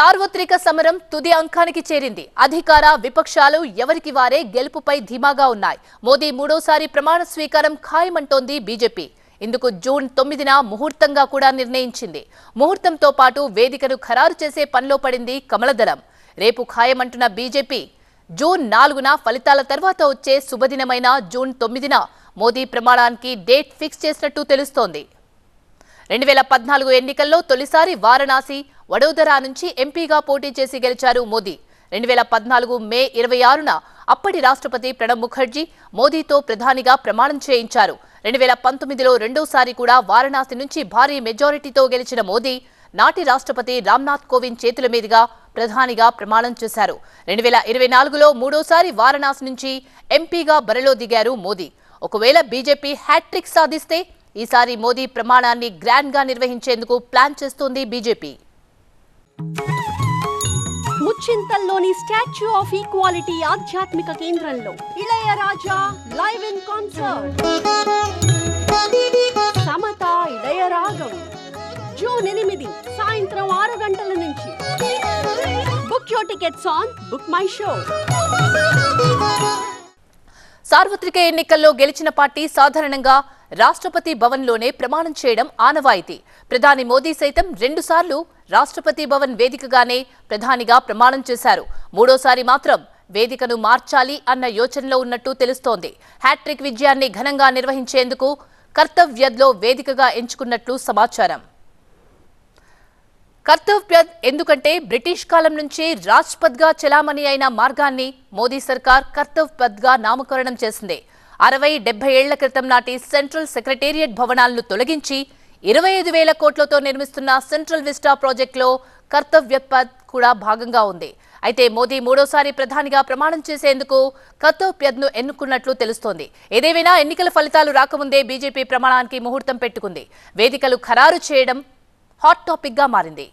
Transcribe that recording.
సార్వత్రిక సమరం తుది అంకానికి చేరింది. అధికార విపక్షాలు ఎవరికి వారే గెలుపుపై ధీమాగా ఉన్నాయి. మోదీ మూడోసారి ప్రమాణ స్వీకారం ఖాయమంటోంది బీజేపీ. ఇందుకు జూన్ తొమ్మిదిన ముహూర్తంగా కూడా నిర్ణయించింది. ముహూర్తంతో పాటు వేదికను ఖరారు చేసే పనిలో పడింది కమలదళం రేపు ఖాయమంటున్న బీజేపీ జూన్ నాలుగున ఫలితాల తర్వాత వచ్చే శుభదినమైన జూన్ తొమ్మిదిన మోదీ ప్రమాణానికి డేట్ ఫిక్స్ చేసినట్టు తెలుస్తోంది. రెండు వేల పద్నాలుగు ఎన్నికల్లో తొలిసారి వారణాసి వడోదరా నుంచి ఎంపీగా పోటీ చేసి గెలిచారు మోదీ. రెండు వేల పద్నాలుగు మే ఇరవై ఆరున అప్పటి రాష్ట్రపతి ప్రణబ్ ముఖర్జీ మోదీతో ప్రధానిగా ప్రమాణం చేయించారు. రెండు వేల పంతొమ్మిదిలో రెండోసారి కూడా వారణాసి నుంచి భారీ మెజారిటీతో గెలిచిన మోదీ నాటి రాష్ట్రపతి రామ్నాథ్ కోవింద్ చేతుల మీదుగా ప్రధానిగా ప్రమాణం చేశారు. రెండు వేల ఇరవై నాలుగులో మూడోసారి వారణాసి నుంచి ఎంపీగా బరిలో దిగారు మోదీ. ఒకవేళ బీజేపీ హ్యాట్రిక్ సాధిస్తే ఈసారి మోదీ ప్రమాణాన్ని గ్రాండ్గా నిర్వహించేందుకు ప్లాన్ చేస్తోంది బీజేపీ. ముచ్చింతల్లోని స్టాచ్యూ ఆఫ్ ఈక్వాలిటీ ఆధ్యాత్మిక కేంద్రంలో Ilaiyaraaja live in concert. Samatha Ilayaragam. June ఎనిమిది సాయంత్రం ఆరు గంటల నుంచి. Book your tickets on book my show. సార్వత్రిక ఎన్నికల్లో గెలిచిన పార్టీ సాధారణంగా రాష్ట్రపతి భవన్లోనే ప్రమాణం చేయడం ఆనవాయితీ. ప్రధాని మోదీ సైతం రెండుసార్లు రాష్ట్రపతి భవన్ వేదికగానే ప్రధానిగా ప్రమాణం చేశారు. మూడోసారి మాత్రం వేదికను మార్చాలి అన్న యోచనలో ఉన్నట్టు తెలుస్తోంది. హ్యాట్రిక్ విజయాన్ని ఘనంగా నిర్వహించేందుకు కర్తవ్యద్లో వేదికగా ఎంచుకున్నట్లు సమాచారం. కర్తవ్యద్ ఎందుకంటే బ్రిటిష్ కాలం నుంచి రాజ్పథ్గా చెలామణి అయిన మార్గాన్ని మోదీ సర్కార్ కర్తవ్యద్గా నామకరణం చేసింది. అరవై డెబ్బై ఏళ్ళ క్రితం నాటి సెంట్రల్ సెక్రటేరియట్ భవనాలను తొలగించి ఇరవై ఐదు వేల కోట్లతో నిర్మిస్తున్న సెంట్రల్ విస్టా ప్రాజెక్టులో కర్తవ్యత్ పథ్ కూడా భాగంగా ఉంది. అయితే మోదీ మూడోసారి ప్రధానిగా ప్రమాణం చేసేందుకు కర్తవ్యద్ను ఎన్నుకున్నట్లు తెలుస్తోంది. ఏదేమైనా ఎన్నికల ఫలితాలు రాకముందే బీజేపీ ప్రమాణానికి ముహూర్తం పెట్టుకుంది. వేదికలు ఖరారు చేయడం హాట్ టాపిక్గా మారింది.